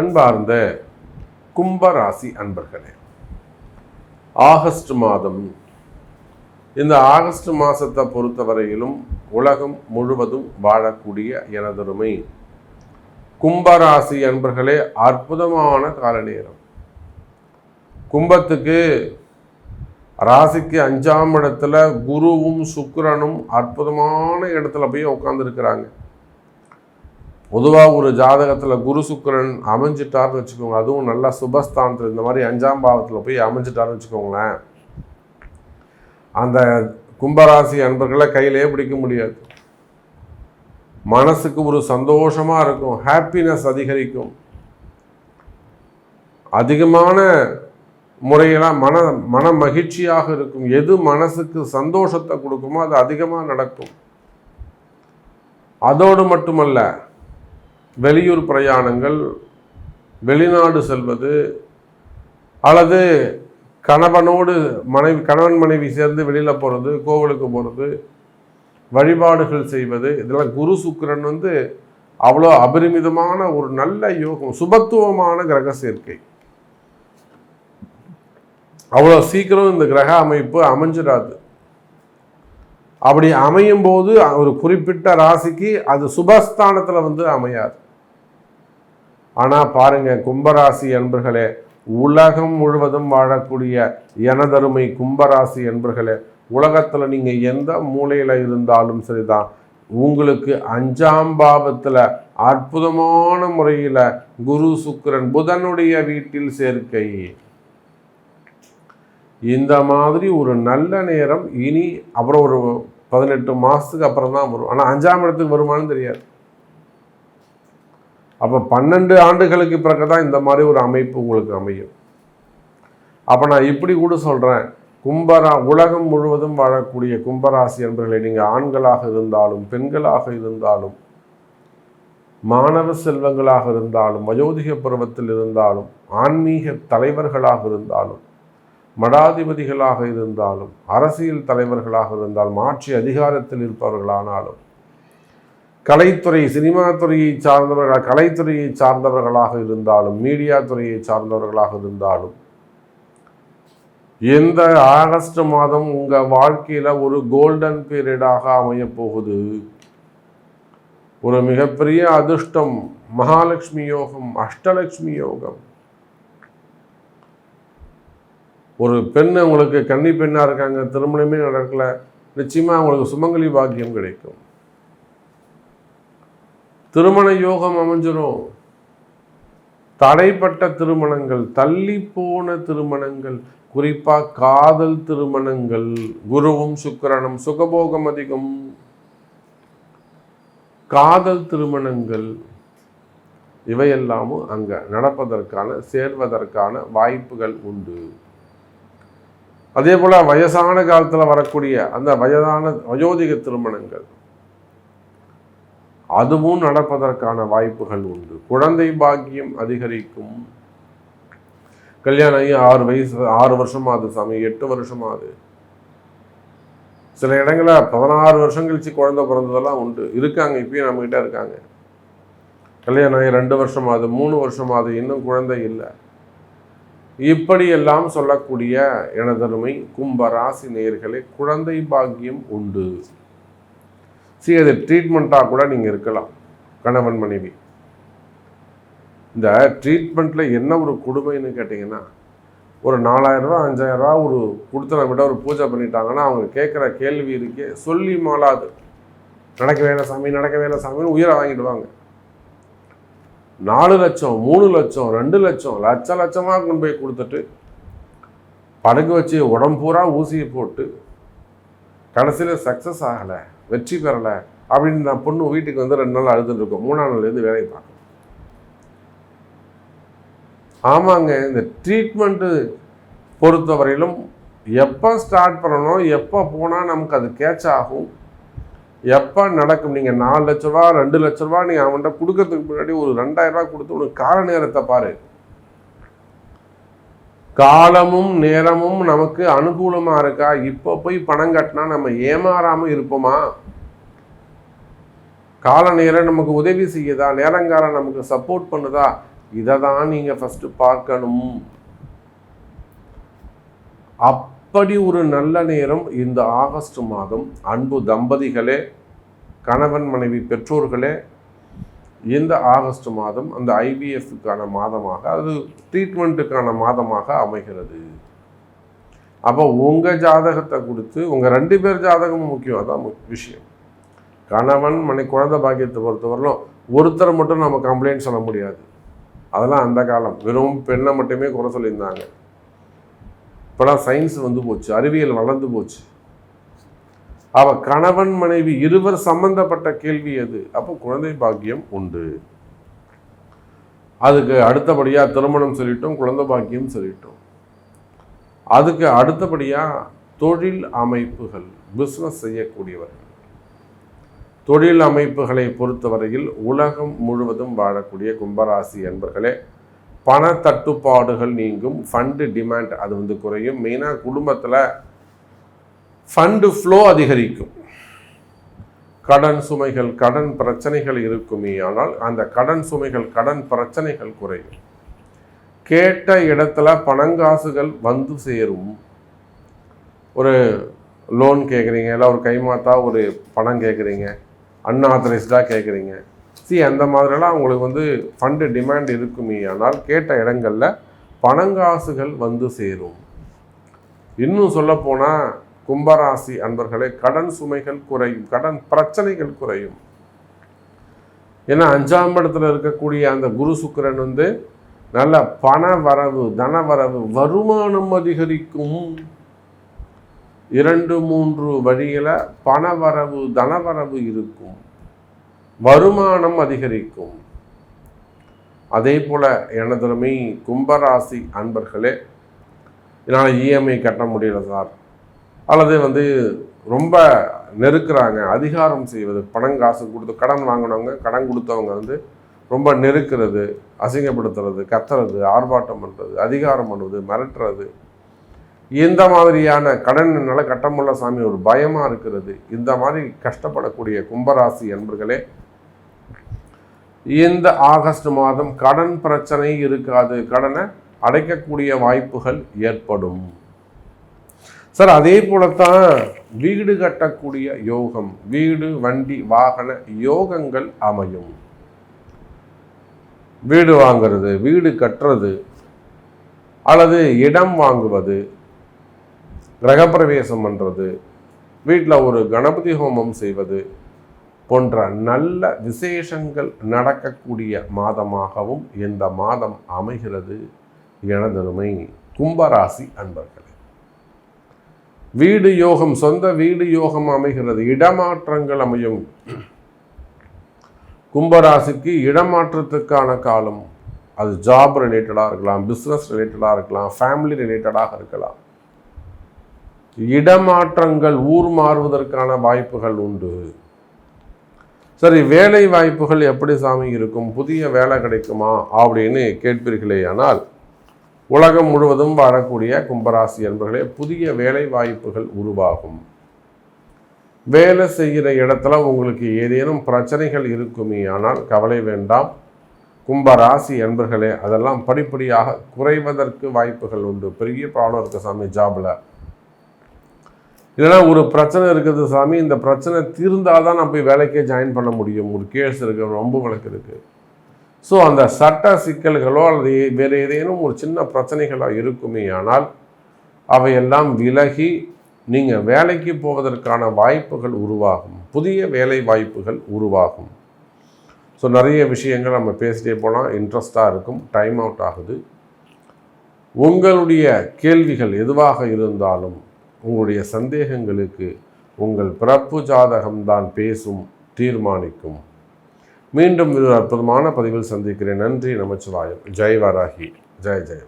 அன்பார்ந்த கும்பராசி அன்பர்களே ஆகஸ்ட் மாதம் இந்த ஆகஸ்ட் மாதத்தை பொறுத்தவரையிலும் உலகம் முழுவதும் வாழக்கூடிய எனதொருமை கும்பராசி அன்பர்களே அற்புதமான கால நேரம் கும்பத்துக்கு ராசிக்கு அஞ்சாம் இடத்துல குருவும் சுக்கிரனும் அற்புதமான இடத்துல போய் உட்காந்துருக்கிறாங்க பொதுவாக ஒரு ஜாதகத்தில் குரு சுக்கிரன் அமைஞ்சிட்டார்னு வச்சுக்கோங்க அதுவும் நல்லா சுபஸ்தானத்தில் இந்த மாதிரி அஞ்சாம் பாவத்தில் போய் அமைஞ்சிட்டார்னு வச்சுக்கோங்களேன். அந்த கும்பராசி அன்பர்களை கையிலே பிடிக்க முடியாது. மனசுக்கு ஒரு சந்தோஷமாக இருக்கும் ஹாப்பினஸ் அதிகரிக்கும். அதிகமான முறையெல்லாம் மன மன மகிழ்ச்சியாக இருக்கும். எது மனசுக்கு சந்தோஷத்தை கொடுக்குமோ அது அதிகமாக நடக்கும். அதோடு மட்டுமல்ல வெளியூர் பிரயாணங்கள் வெளிநாடு செல்வது அல்லது கணவனோடு மனைவி கணவன் மனைவி சேர்ந்து வெளியில் போகிறது கோவிலுக்கு போகிறது வழிபாடுகள் செய்வது இதெல்லாம் குரு சுக்கிரன் வந்து அவ்வளோ அபரிமிதமான ஒரு நல்ல யோகம் சுபத்துவமான கிரக சேர்க்கை. அவ்வளோ சீக்கிரம் இந்த கிரக அமைப்பு அமைஞ்சிடாது. அப்படி அமையும் போது ஒரு குறிப்பிட்ட ராசிக்கு அது சுபஸ்தானத்தில் வந்து அமையாது. ஆனால் பாருங்க கும்பராசி என்பர்களே உலகம் முழுவதும் வாழக்கூடிய எனதருமை கும்பராசி என்பர்களே உலகத்தில் நீங்கள் எந்த மூலையில் இருந்தாலும் சரிதான். உங்களுக்கு அஞ்சாம் பாவத்தில் அற்புதமான முறையில் குரு சுக்கரன் புதனுடைய வீட்டில் சேர்க்கை. இந்த மாதிரி ஒரு நல்ல நேரம் இனி அப்புறம் ஒரு பதினெட்டு மாதத்துக்கு அப்புறம் தான் வரும். ஆனால் அஞ்சாம் இடத்துக்கு வருமானு தெரியாது. அப்போ பன்னெண்டு ஆண்டுகளுக்கு பிறகு தான் இந்த மாதிரி ஒரு அமைப்பு உங்களுக்கு அமையும். அப்போ நான் இப்படி கூட சொல்கிறேன் கும்பரா உலகம் முழுவதும் வாழக்கூடிய கும்பராசி என்பர்களை நீங்கள் ஆண்களாக இருந்தாலும் பெண்களாக இருந்தாலும் மாணவ செல்வங்களாக இருந்தாலும் வயோதிக பருவத்தில் இருந்தாலும் ஆன்மீக தலைவர்களாக இருந்தாலும் மடாதிபதிகளாக இருந்தாலும் அரசியல் தலைவர்களாக இருந்தாலும் ஆட்சி அதிகாரத்தில் இருப்பவர்களானாலும் கலைத்துறை சினிமா துறையை சார்ந்தவர்கள் கலைத்துறையை சார்ந்தவர்களாக இருந்தாலும் மீடியா துறையை சார்ந்தவர்களாக இருந்தாலும் எந்த ஆகஸ்ட் மாதம் உங்கள் வாழ்க்கையில் ஒரு கோல்டன் பீரியடாக அமையப்போகுது ஒரு மிகப்பெரிய அதிர்ஷ்டம் மகாலட்சுமி யோகம் அஷ்டலட்சுமி யோகம். ஒரு பெண் உங்களுக்கு கன்னி பெண்ணாக இருக்காங்க திருமணமே நடக்கல நிச்சயமாக அவங்களுக்கு சுமங்கலி பாக்கியம் கிடைக்கும். திருமண யோகம் அமைஞ்சிரும். தடைப்பட்ட திருமணங்கள் தள்ளி போன திருமணங்கள் குறிப்பாக காதல் திருமணங்கள் குருவும் சுக்கரனும் சுகபோகம் அதிகம். காதல் திருமணங்கள் இவையெல்லாமும் அங்கே நடப்பதற்கான சேர்வதற்கான வாய்ப்புகள் உண்டு. அதே போல் வயசான காலத்தில் வரக்கூடிய அந்த வயதான வயோதிக திருமணங்கள். அதுவும் நடப்பதற்கான வாய்ப்புகள் உண்டு. குழந்தை பாக்கியம் அதிகரிக்கும். கல்யாணம் ஆகி ஆறு வயசு ஆறு வருஷமாது சாமி எட்டு வருஷமாகுது சில இடங்களில் பதினாறு வருஷம் கழிச்சு குழந்தை பிறந்ததெல்லாம் உண்டு. இருக்காங்க இப்பயும் நம்மகிட்ட இருக்காங்க. கல்யாணம் ஆகி ரெண்டு வருஷமாது மூணு வருஷமாது இன்னும் குழந்தை இல்லை. இப்படியெல்லாம் சொல்லக்கூடிய எனதருமை கும்பராசி நேர்களே குழந்தை பாக்கியம் உண்டு. சரி அது ட்ரீட்மெண்ட்டாக கூட நீங்கள் இருக்கலாம் கணவன் மனைவி. இந்த ட்ரீட்மெண்ட்டில் என்ன ஒரு கொடுமைன்னு கேட்டிங்கன்னா ஒரு நாலாயிரரூவா அஞ்சாயிரரூவா ஒரு கொடுத்தன விட ஒரு பூஜை பண்ணிட்டாங்கன்னா அவங்க கேட்குற கேள்வி இருக்கே சொல்லி மாளாது. நடக்க வேலை சாமி நடக்க வேலை சாமின்னு உயிரை வாங்கிடுவாங்க. நாலு லட்சம் மூணு லட்சம் ரெண்டு லட்சம் லட்ச லட்சமாக கொண்டு போய் கொடுத்துட்டு படகு வச்சு உடம்பூரா ஊசியை போட்டு கடைசியில் சக்ஸஸ் ஆகலை வெற்றி பெறலை அப்படின்னு நான் பொண்ணு வீட்டுக்கு வந்து ரெண்டு நாள் அழுதுருக்கோம் மூணாம் நாள்லேருந்து வேலையை பார்க்கணும். ஆமாங்க இந்த ட்ரீட்மெண்ட்டு பொறுத்தவரையிலும் எப்போ ஸ்டார்ட் பண்ணணும் எப்போ போனால் நமக்கு அது கேட்ச் ஆகும்? எப்போ நடக்கும்? நீங்கள் நாலு லட்ச ரூபா ரெண்டு லட்ச ரூபா நீங்கள் அவன்கிட்ட கொடுக்கறதுக்கு முன்னாடி ஒரு ரெண்டாயிரம் ரூபா கொடுத்து உனக்கு கால நேரத்தை பாரு. காலமும் நேரமும் நமக்கு அனுகூலமாக இருக்கா? இப்போ போய் பணம் கட்டினா நம்ம ஏமாறாமல் இருப்போமா? கால நேரம் நமக்கு உதவி செய்யுதா? நேரங்காலம் நமக்கு சப்போர்ட் பண்ணுதா? இதை தான் நீங்கள் ஃபஸ்ட்டு பார்க்கணும் அப்படி ஒரு நல்ல நேரம் இந்த ஆகஸ்ட் மாதம். அன்பு தம்பதிகளே கணவன் மனைவி பெற்றோர்களே இந்த ஆகஸ்ட் மாதம் அந்த ஐபிஎஃப்க்கான மாதமாக அது ட்ரீட்மெண்ட்டுக்கான மாதமாக அமைகிறது. அப்போ உங்கள் ஜாதகத்தை கொடுத்து உங்கள் ரெண்டு பேர் ஜாதகமும் முக்கியம் அதான் விஷயம். கணவன் மனை குழந்தை பாக்கியத்தை பொறுத்தவரையிலும் ஒருத்தரை மட்டும் நம்ம கம்ப்ளைண்ட் சொல்ல முடியாது. அதெல்லாம் அந்த காலம். வெறும் பெண்ணை மட்டுமே குறை சொல்லியிருந்தாங்க. இப்போலாம் சயின்ஸ் வந்து போச்சு அறிவியல் வளர்ந்து போச்சு. அவ கணவன் மனைவி இருவர் சம்பந்தப்பட்ட கேள்வி எது? அப்போ குழந்தை பாக்கியம் உண்டு. அதுக்கு அடுத்தபடியாக திருமணம் சொல்லிட்டோம் குழந்தை பாக்கியம் சொல்லிட்டோம். அதுக்கு அடுத்தபடியாக தொழில் அமைப்புகள் பிஸ்னஸ் செய்யக்கூடியவர்கள். தொழில் அமைப்புகளை பொறுத்தவரையில் உலகம் முழுவதும் வாழக்கூடிய கும்பராசி என்பர்களே பண தட்டுப்பாடுகள் நீங்கும் ஃபண்டு டிமாண்ட் அது வந்து குறையும். மெயினாக குடும்பத்தில் ஃபண்டு ஃப்ளோ அதிகரிக்கும். கடன் சுமைகள் கடன் பிரச்சனைகள் இருக்குமே ஆனால் அந்த கடன் சுமைகள் கடன் பிரச்சனைகள் குறையும். கேட்ட இடத்துல பணங்காசுகள் வந்து சேரும். ஒரு லோன் கேட்குறீங்க இல்லை ஒரு கைமாத்தா ஒரு பணம் கேட்குறீங்க அன்ஆத்தரைஸ்டாக கேட்குறீங்க சி அந்த மாதிரிலாம் அவங்களுக்கு வந்து ஃபண்டு டிமாண்ட் இருக்குமே ஆனால் கேட்ட இடங்களில் பணங்காசுகள் வந்து சேரும். இன்னும் சொல்லப்போனால் கும்பராசி அன்பர்களே கடன் சுமைகள் குறையும் கடன் பிரச்சனைகள் குறையும். ஏன்னா அஞ்சாம் இடத்துல இருக்கக்கூடிய அந்த குரு சுக்கரன் வந்து நல்ல பண வரவு தன வரவு வருமானம் அதிகரிக்கும். இரண்டு மூன்று வழியில் பணவரவு தனவரவு இருக்கும். வருமானம் அதிகரிக்கும். அதே போல் எனதுமே கும்பராசி அன்பர்களே என்னால் இஎம்ஐ கட்ட முடியல சார். அல்லது வந்து ரொம்ப நெருக்கிறாங்க அதிகாரம் செய்வது பணம் காசு கொடுத்து கடன் வாங்கினவங்க கடன் கொடுத்தவங்க வந்து ரொம்ப நெருக்கிறது அசிங்கப்படுத்துறது கத்துறது ஆர்ப்பாட்டம் பண்ணுறது அதிகாரம் பண்ணுறது மிரட்டுறது. இந்த மாதிரியான கடன் என்னால் கட்டமுள்ள சாமி ஒரு பயமாக இருக்கிறது. இந்த மாதிரி கஷ்டப்படக்கூடிய கும்பராசி என்பர்களே இந்த ஆகஸ்ட் மாதம் கடன் பிரச்சனை இருக்காது. கடனை அடைக்கக்கூடிய வாய்ப்புகள் ஏற்படும். சார் அதே போலத்தான் வீடு கட்டக்கூடிய யோகம் வீடு வண்டி வாகன யோகங்கள் அமையும். வீடு வாங்கிறது வீடு கட்டுறது அல்லது இடம் வாங்குவது கிரகப்பிரவேசம் பண்ணுறது வீட்டில் ஒரு கணபதி ஹோமம் செய்வது போன்ற நல்ல விசேஷங்கள் நடக்கக்கூடிய மாதமாகவும் இந்த மாதம் அமைகிறது. எனதருமை கும்பராசி அன்பர்களே வீடு யோகம் சொந்த வீடு யோகம் அமைகிறது. இடமாற்றங்கள் அமையும். கும்பராசிக்கு இடமாற்றத்துக்கான காலம். அது ஜாப் ரிலேட்டடாக இருக்கலாம் பிஸ்னஸ் ரிலேட்டடாக இருக்கலாம் ஃபேமிலி ரிலேட்டடாக இருக்கலாம். இடமாற்றங்கள் ஊர் மாறுவதற்கான வாய்ப்புகள் உண்டு. சரி வேலை வாய்ப்புகள் எப்படி சாமி இருக்கும்? புதிய வேலை கிடைக்குமா? அப்படின்னு கேட்பீர்களே ஆனால் உலகம் முழுவதும் வாழக்கூடிய கும்பராசி என்பர்களே புதிய வேலை வாய்ப்புகள் உருவாகும். வேலை செய்கிற இடத்துல உங்களுக்கு ஏதேனும் பிரச்சனைகள் இருக்குமே ஆனால் கவலை வேண்டாம். கும்பராசி என்பர்களே அதெல்லாம் படிப்படியாக குறைவதற்கு வாய்ப்புகள் உண்டு. பெரிய ப்ராப்ளம் இருக்குது சாமி ஜாபில் இல்லைனா ஒரு பிரச்சனை இருக்குது சாமி. இந்த பிரச்சனை தீர்ந்தால் தான் நான் போய் வேலைக்கே ஜாயின் பண்ண முடியும். ஒரு கேஸ் இருக்குது ரொம்ப வழக்கு இருக்குது ஸோ அந்த சட்ட சிக்கல்களோ அல்லது வேறு ஏதேனும் ஒரு சின்ன பிரச்சனைகளாக இருக்குமே ஆனால் அவையெல்லாம் விலகி நீங்கள் வேலைக்கு போவதற்கான வாய்ப்புகள் உருவாகும். புதிய வேலை வாய்ப்புகள் உருவாகும். ஸோ நிறைய விஷயங்கள் நம்ம பேசிட்டே போனால் இன்ட்ரெஸ்டாக இருக்கும். டைம் அவுட் ஆகுது. உங்களுடைய கேள்விகள் எதுவாக இருந்தாலும் உங்களுடைய சந்தேகங்களுக்கு உங்கள் பிறப்பு ஜாதகம்தான் பேசும் தீர்மானிக்கும். மீண்டும் ஒரு அற்புதமான பதிவில் சந்திக்கிறேன். நன்றி நமச்சிவாயம். ஜெய் வராகி ஜெய் ஜெய்